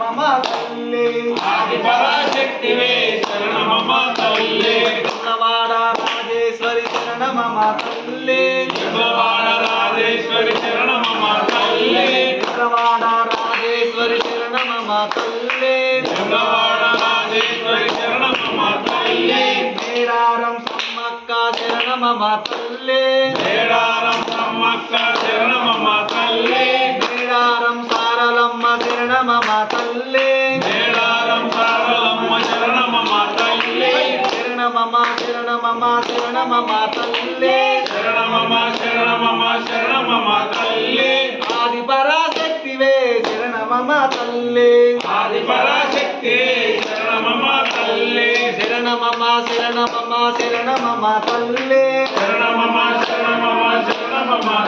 శరణమమ తల్లి ఆది పరాశక్తివే శరణమమ్మ తల్లి పిల్లవాడ రాజేశ్వరి శరణమమ తల్లి విజయవాడ రాజేశ్వరి శరణమమ్మ తల్లి పిల్లవాడ రాజేశ్వరి శరణమమ తల్లి విజయవాడ రాజేశ్వరి శరణమమ్మ తల్లి మేడారం సమ్మక్క శరణమమ తల్లి మేడారం సమ్మక్క శరణమమ్మ తల్లి శరణమమ శరణమమ శరణమమ తల్లి శరణమమ్మ శరణమమ్మ శరణమమ్మ తల్లే. ఆది పరాశక్తివే శరణమమ తల్లే. ఆది పరాశక్తి శరణమమ్మ తల్లి శరణమమ శరణమమ శరణమమ తల్లి. శరణమమ్మ శరణమమ్మ శరణమమ్మ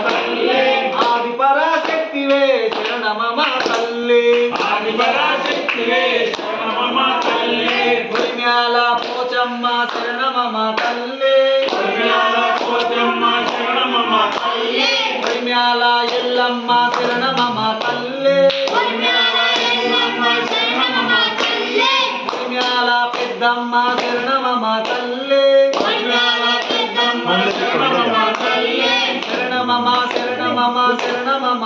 శరణమమ తల్లి. పుణ్యాల పెద్దమ్మ శరణమమ తల్లి. పుణ్యాల పెద్దమ్మ శరణమమ్మ తల్లి. శరణమమ శరణమమ శరణమమ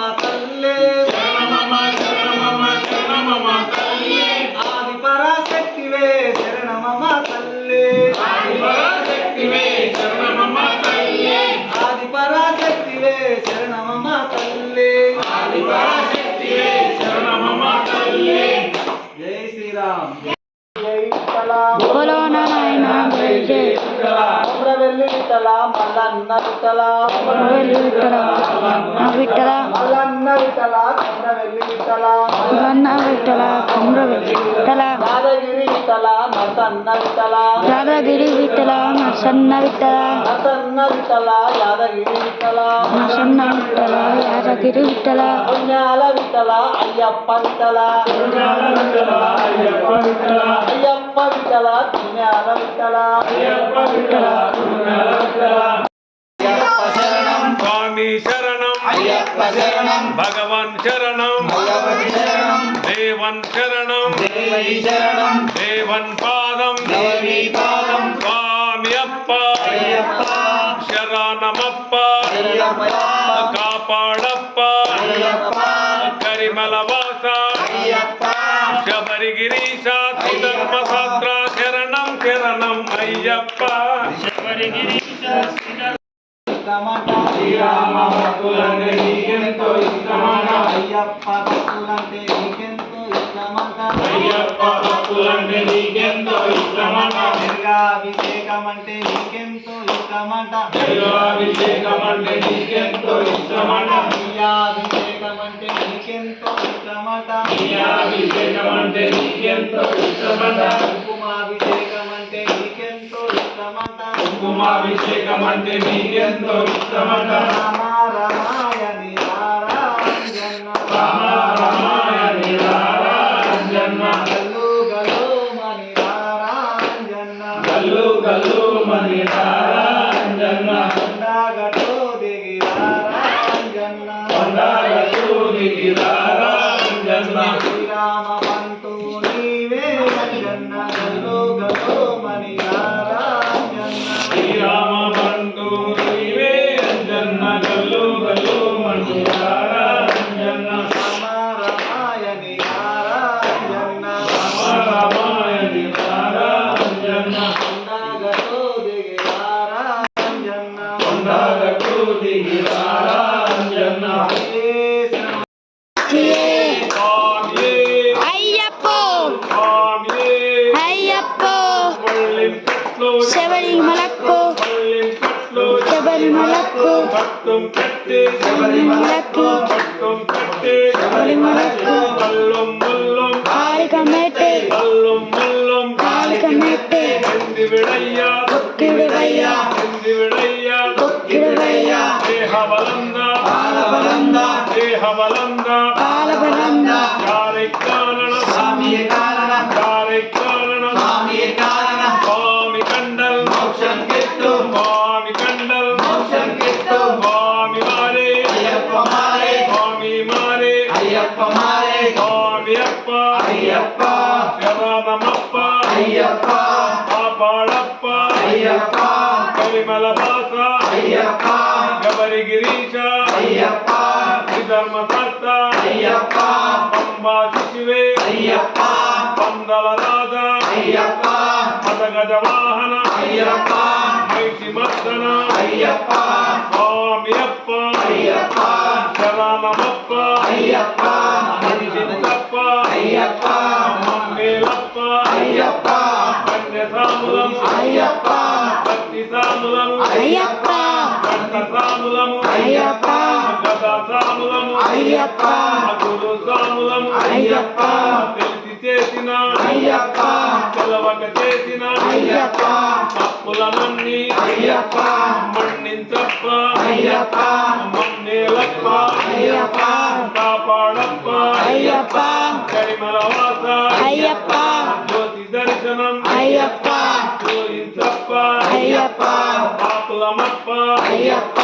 బోలో నారాయణ జై జై కొమ్రవెల్లి విఠల మల్లన్న వెళ్ళి విట్టల విట్టల మల్లన్న విట్టల ಶಿವಣ್ಣ ವಿಠಲ ಕುಮ್ರ ವಿಠಲ ರಾಧಗಿರಿ ವಿಠಲ ನರಸನ್ನ ವಿಠಲ ರಾಧಗಿರಿ ವಿಠಲ ನರಸನ್ನ ವಿಠಲ ನರಸನ್ನ ವಿಠಲ ಯಾದಗಿರಿ ವಿಠಲ ನರಸನ್ನ ವಿಠಲ ಯಾದಗಿರಿ ವಿಠಲ ಪುಣ್ಯಾಲ ವಿಠಲ ಅಯ್ಯಪ್ಪ ವಿಠಲ ಅಯ್ಯಪ್ಪ ವಿಠಲ ಪುಣ್ಯಾಲ ವಿಠಲ ಅಯ್ಯಪ್ಪ ವಿಠಲ శరణం భగవాన్ శరణం దేవన్ శరణం శరణం దేవన్ పాదం దేవీ పాదం స్వామి అప్ప అయ్యప్ప శరణమప్ప కాపాడప్ప అయ్యప్ప కరిమల వాస అయ్యప్ప శబరిగిరీశ ధర్మశాస్త్ర శరణం శరణం అయ్యప్ప ఇష్టమట శ్రీరామ భక్తులంటే నీకెంతో ఇష్టమట అయ్యప్ప భక్తులంటే నీకెంతో ఇష్టమట అయ్యప్ప భక్తులంటే నీకెంతో ఇష్టమట లింగాభిషేకం అంటే నీకెంతో ఇష్టమట దైవాభిషేకం అంటే నీకెంతో ఇష్టమట అయ్యాభిషేకం అంటే నీకెంతో ఇష్టమట అభిషేకం అంటే నీకెంతో ఇష్టమట కుంకుమాభిషేకం అంటే నీకెంతో ఇష్టమట కుంకుమాభిషేకం అంటే నీకెంతో ఇష్టమట. రామ రమాయని சபரி மலக்கும் பட்டும் கட்டு. சபரி மலக்கும் பட்டும் கட்டு. சபரி மலக்கும் வல்லும் முல்லும் காளிகமேட்டு வல்லும் முல்லும் காளிகமேட்டு வந்து விடையா. கொக்கி விடையா. வந்து விடையா. கொக்கி விடையா. தேக வளந்தா. பால வளந்தா. தேக காரணம் சாமியை காரணம் అయ్యప్ప. కాపాడప్ప అయ్యప్ప. కరిమల బాస అయ్యప్ప. గబరి గిరీశ అయ్యప్ప ధర్మకర్త అయ్యప్ప. పంబా శిశువే. అయ్యప్ప. పందల రాజా. అయ్యప్ప. పదగజ వాహన. అయ్యప్ప. మైసి మర్దన. అయ్యప్ప. స్వామియప్ప అయ్యప్ప. శరణమప్ప. అయ్యప్ప. అయ్యప్ప. అయ్యప్ప. అయ్యప్ప. అయ్యప్ప. చేసిన. అయ్యప్ప. తెలవక చేసిన. అయ్యప్ప. తప్పులనన్నీ అయ్యప్ప. మన్నించప్ప. అయ్యప్ప. మమ్మేలప్ప అయ్యప్ప. కాపాడప్ప. అయ్యప్ప. కరిమల వాస అయ్యప్ప. దర్శనం అయ్యప్ప చూయించప్ప అయ్యప్ప పాపులమప్ప అయ్యప్ప